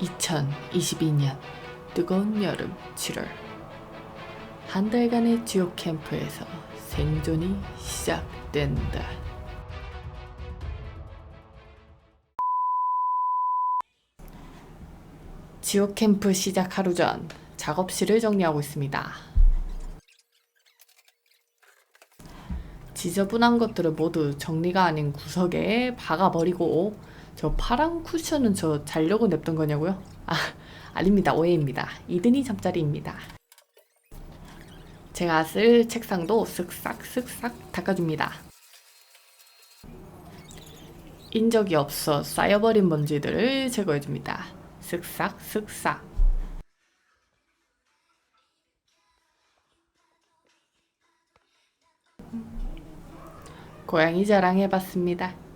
2022년 뜨거운 여름 7월 한 달간의 지옥 캠프에서 생존이 시작된다. 지옥 캠프 시작 하루 전 작업실을 정리하고 있습니다. 지저분한 것들을 모두 정리가 아닌 구석에 박아버리고 저 파란 쿠션은 저 자려고 냅둔 거냐고요? 아, 아닙니다. 오해입니다. 이든이 잠자리입니다. 제가 쓸 책상도 쓱싹 쓱싹 닦아줍니다. 인적이 없어 쌓여버린 먼지들을 제거해줍니다. 쓱싹 쓱싹. 고양이 자랑 해봤습니다.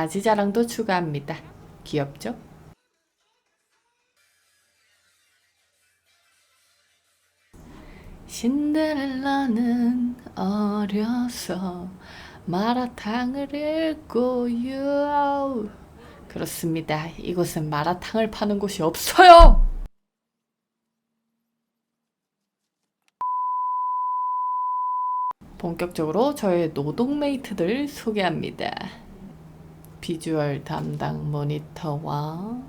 강아지 자랑도 추가합니다. 귀엽죠? 신데렐라는 어려서 마라탕을 읽고요. 그렇습니다. 이곳은 마라탕을 파는 곳이 없어요. 본격적으로 저의 노동메이트들 소개합니다. 비주얼 담당 모니터와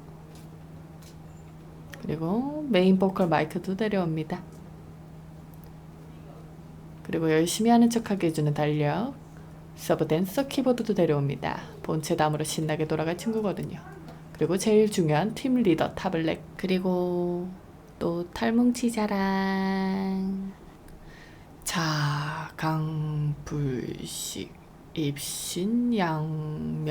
그리고 메인 보컬 마이크도 데려옵니다. 그리고 열심히 하는 척하게 해주는 달력 서브 댄서 키보드도 데려옵니다. 본체 다음으로 신나게 돌아갈 친구거든요. 그리고 제일 중요한 팀 리더 타블렉 그리고 또 털뭉치 자랑 자강불식 입신양명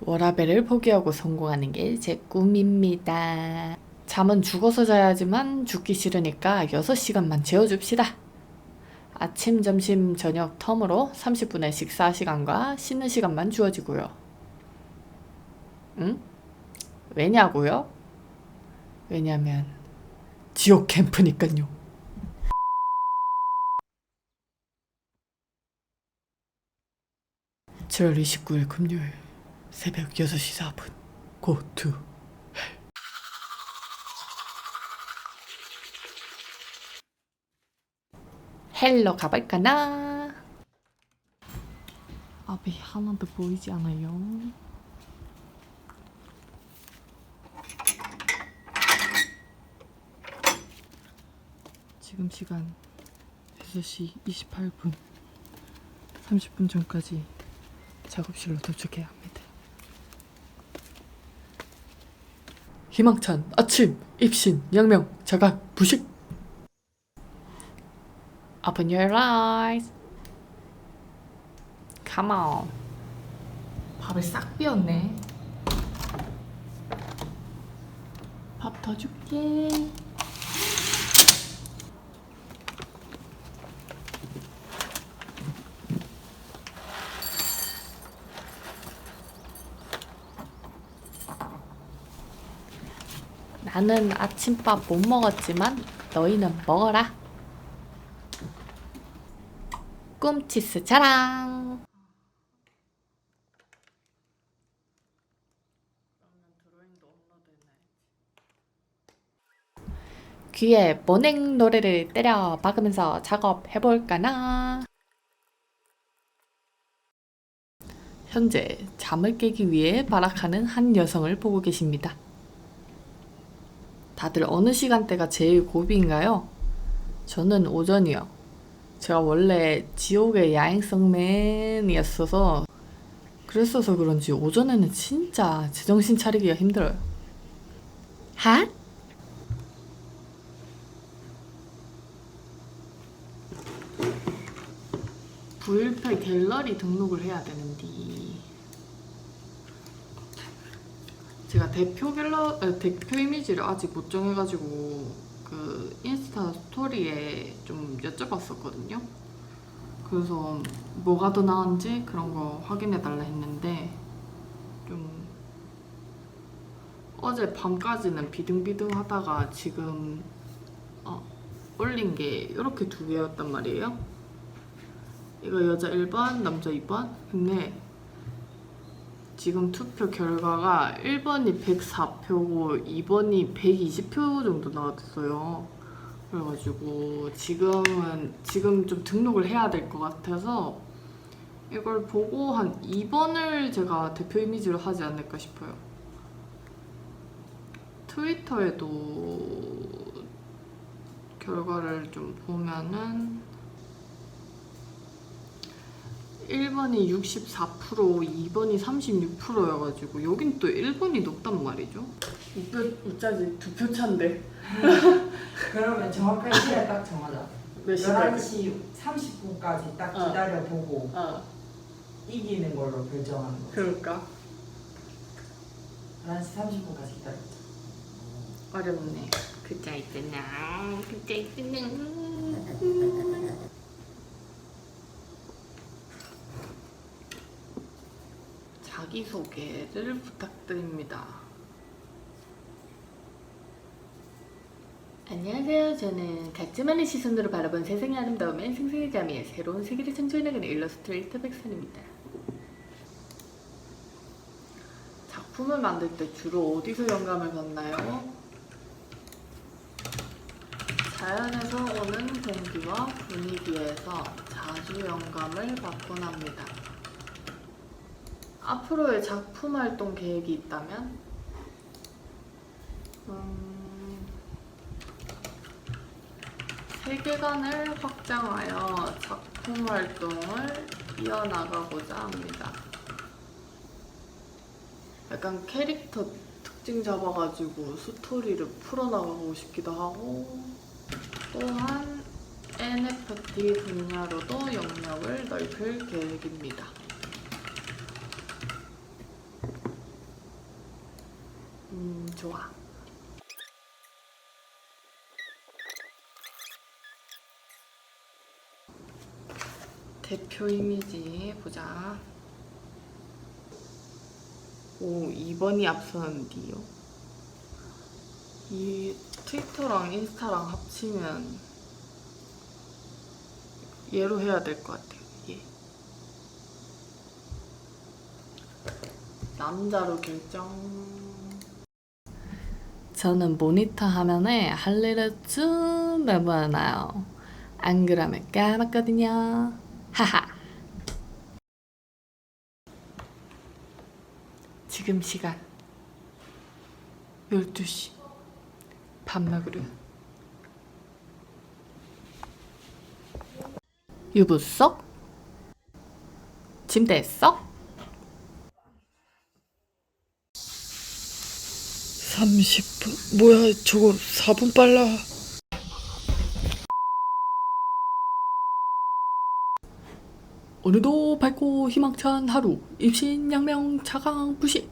워라벨을 포기하고 성공하는 게 제 꿈입니다. 잠은 죽어서 자야지만 죽기 싫으니까 6시간만 재워줍시다. 아침, 점심, 저녁 텀으로 30분의 식사 시간과 쉬는 시간만 주어지고요. 응? 왜냐고요? 왜냐면 지옥 캠프니까요. (7월 29일) 금요일 새벽 (6시 4분) 고투 헬로 가볼까나? 앞이 하나도 보이지 않아요. 지금 시간 6시 28분. 30분 전까지 작업실로 도착해야 합니다. 희망찬 아침 입신 양명 자각 부식 Open your eyes. Come on. 밥을 싹 비웠네. 밥 더 줄게. 나는 아침밥 못 먹었지만 너희는 먹어라. 꿈치스 자랑. 귀에 모냉 노래를 때려 박으면서 작업해볼까나? 현재 잠을 깨기 위해 발악하는 한 여성을 보고 계십니다. 다들 어느 시간대가 제일 고비인가요? 저는 오전이요. 제가 원래 지옥의 야행성 맨이었어서 그랬어서 그런지 오전에는 진짜 제정신 차리기가 힘들어요. 핫? 부일패 갤러리 등록을 해야 되는데 제가 대표 갤러 아, 대표 이미지를 아직 못 정해가지고 그 인스타 스토리에 좀 여쭤봤었거든요. 그래서 뭐가 더 나은지 그런 거 확인해 달라 했는데 좀 어제 밤까지는 비등비등하다가 지금 어, 올린 게 이렇게 두 개였단 말이에요. 이거 여자 1번, 남자 2번. 근데 지금 투표 결과가 1번이 104표고 2번이 120표 정도 나왔어요. 그래가지고 지금은 지금 좀 등록을 해야 될 것 같아서 이걸 보고 한 2번을 제가 대표 이미지로 하지 않을까 싶어요. 트위터에도 결과를 좀 보면은 1번이 64%, 2번이 36%여가지고 여긴 또 1번이 높단 말이죠. 우표, 우짜지 두표 차인데 그러면 정확한 시간 딱 정하자. 몇 시까지? 11시 30분까지 딱 어. 기다려보고 아 이기는 걸로 결정하는 거. 그럴까? 11시 30분까지 기다려. 어렵네. 그자 있잖아. 그자 있잖아. 자기소개를 부탁드립니다. 안녕하세요. 저는 많은 시선으로 바라본 세상의 아름다움엔 생생의 자미의 새로운 세계를 창조해나가는 일러스트레이터 백선입니다. 작품을 만들 때 주로 어디서 영감을 받나요? 자연에서 오는 공기와 분위기에서 자주 영감을 받곤 합니다. 앞으로의 작품 활동 계획이 있다면? 음, 세계관을 확장하여 작품 활동을 이어나가고자 합니다. 약간 캐릭터 특징 잡아가지고 스토리를 풀어나가고 싶기도 하고 또한 NFT 분야로도 영역을 넓힐 계획입니다. 음, 좋아. 대표 이미지 보자. 오, 2번이 앞서는데요. 이 트위터랑 인스타랑 합치면 얘로 해야 될 것 같아요. 얘. 남자로 결정. 저는 모니터 화면에 할 일을 쭉 내보내놔요. 안 그러면 까맣거든요. 하하. 지금 시간 12시 밥 먹으려 유부 속? 침대에 썩? 30분? 뭐야 저거 4분 빨라. 오늘도 밝고 희망찬 하루. 입신 양명 차강 부시.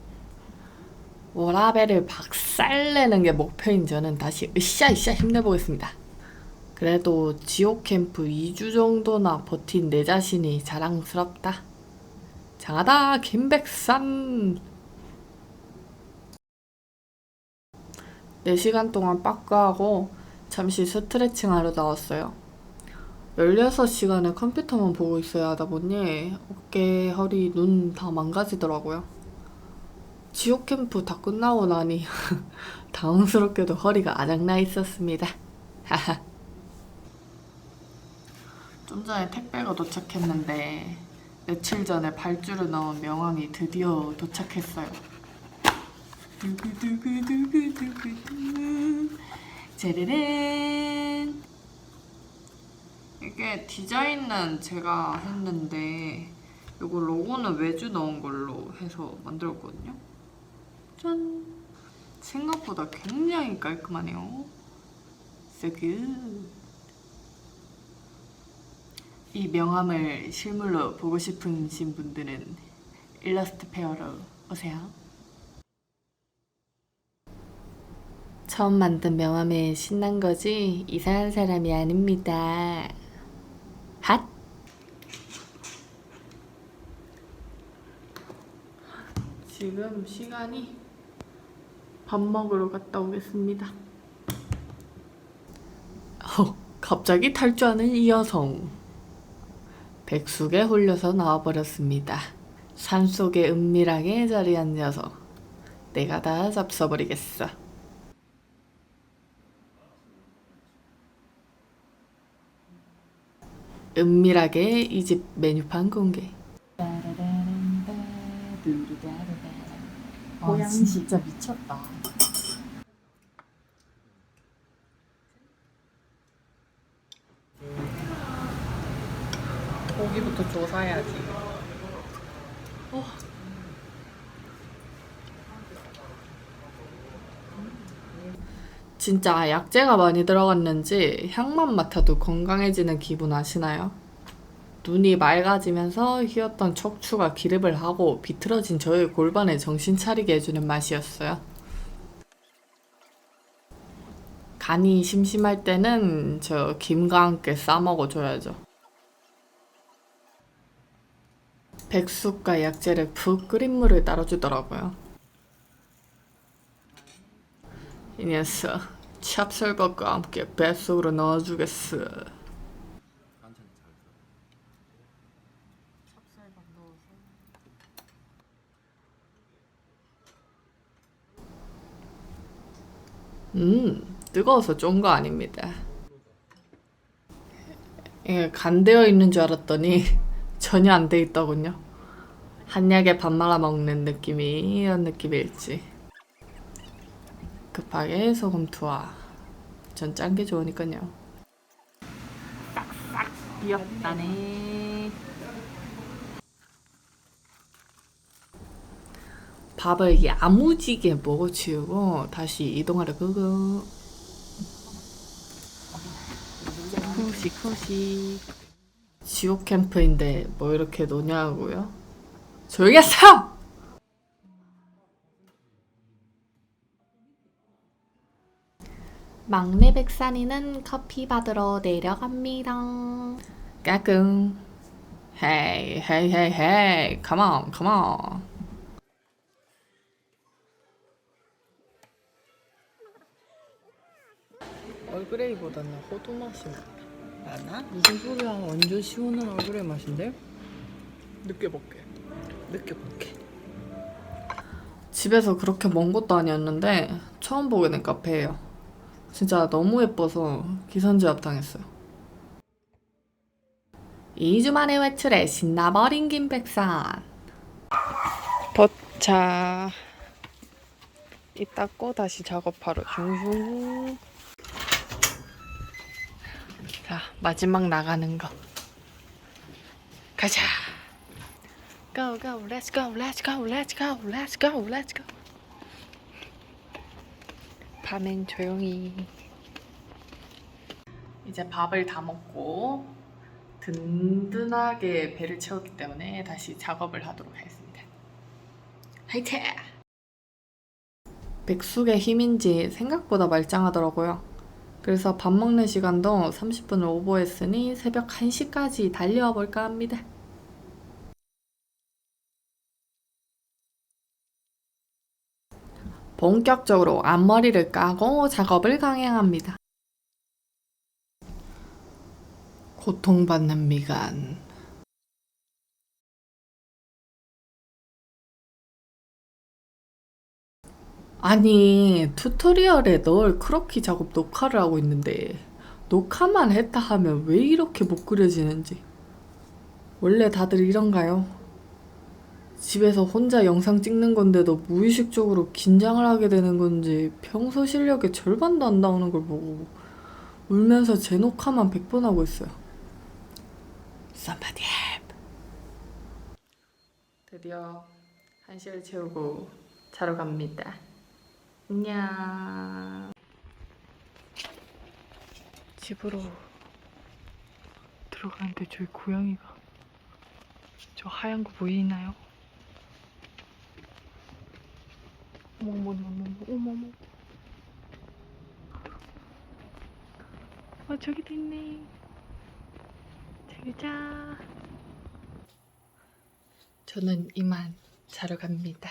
워라벨을 박살내는 게 목표인 저는 다시 으쌰으쌰 힘내보겠습니다. 그래도 지옥 캠프 2주 정도나 버틴 내 자신이 자랑스럽다. 장하다 김백산 4시간 동안 빠꾸하고 잠시 스트레칭 하러 나왔어요. 16시간을 컴퓨터만 보고 있어야 하다 보니 어깨, 허리, 눈 다 망가지더라고요. 지옥 캠프 다 끝나고 나니 당황스럽게도 허리가 아작나 있었습니다. 좀 전에 택배가 도착했는데 며칠 전에 발주를 넣은 명함이 드디어 도착했어요. 짜르른 이게 디자인은 제가 했는데 이거 로고는 외주 넣은 걸로 해서 만들었거든요. 짠! 생각보다 굉장히 깔끔하네요. So good. 이 명함을 실물로 보고 싶으신 분들은 일러스트 페어로 오세요. 처음 만든 명함에 신난 거지 이상한 사람이 아닙니다. 핫! 지금 시간이 밥 먹으러 갔다 오겠습니다. 어, 갑자기 탈주하는 이 여성. 백숙에 홀려서 나와버렸습니다. 산속에 은밀하게 자리한 녀석. 내가 다 잡숴버리겠어. 은밀하게 이 집 메뉴판 공개. 고양이 진짜 미쳤다. 고기부터 조사해야지. 진짜 약재가 많이 들어갔는지 향만 맡아도 건강해지는 기분 아시나요? 눈이 맑아지면서 휘었던 척추가 기립을 하고 비틀어진 저의 골반에 정신 차리게 해주는 맛이었어요. 간이 심심할 때는 저 김과 함께 싸먹어줘야죠. 백숙과 약재를 푹 끓인 물을 따라주더라고요. 이 녀석 찹쌀밥과 함께 뱃속으로 넣어주겠어. 음, 뜨거워서 쫀 거 아닙니다. 이게 간되어 있는 줄 알았더니 전혀 안 돼 있더군요. 한약에 밥 말아 먹는 느낌이 이런 느낌일지. 급하게 소금 투하. 전 짠 게 좋으니까요. 싹싹 비었다네. 밥을 야무지게 먹어치우고 다시 이동하려 그거. 후식 후식. 지옥 캠프인데 뭐 이렇게 노냐고요? 조용히 하세요! 막내 백산이는 커피 받으러 내려갑니다. 까꿍. 헤이 헤이 헤이 헤이 컴온 컴온 얼그레이보다는 호두 맛이 나. 나나? 무슨 소리야? 완전 시원한 얼굴의 맛인데? 느껴볼게. 느껴볼게. 집에서 그렇게 먼 곳도 아니었는데 처음 보게 된 카페예요. 진짜 너무 예뻐서 기선제압 당했어요. 2주 만에 외출에 신나버린 김백산. 버차. 이따 꺼 다시 작업하러 슝슝. 자, 마지막 나가는 거. 가자. Go, go, let's go, let's go, let's go, let's go, let's go. 밤엔 조용히. 이제 밥을 다 먹고 든든하게 배를 채웠기 때문에 다시 작업을 하도록 하겠습니다. 화이팅! 백숙의 힘인지 생각보다 말짱하더라고요. 그래서 밥 먹는 시간도 30분을 오버했으니 새벽 1시까지 달려와 볼까 합니다. 본격적으로 앞머리를 까고 작업을 강행합니다. 고통받는 미간. 아니, 튜토리얼에 널 크로키 작업 녹화를 하고 있는데, 녹화만 했다 하면 왜 이렇게 못 그려지는지. 원래 다들 이런가요? 집에서 혼자 영상 찍는 건데도 무의식적으로 긴장을 하게 되는 건지 평소 실력의 절반도 안 나오는 걸 보고 울면서 제 녹화만 100번 하고 있어요. Somebody help. 드디어 한시를 채우고 자러 갑니다. 안녕. 집으로 들어가는데 저희 고양이가 저 하얀 거 보이나요? 어머머머머 어머머 어 저기도 있네. 저기 자. 저는 이만 자러 갑니다.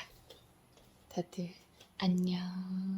다들 안녕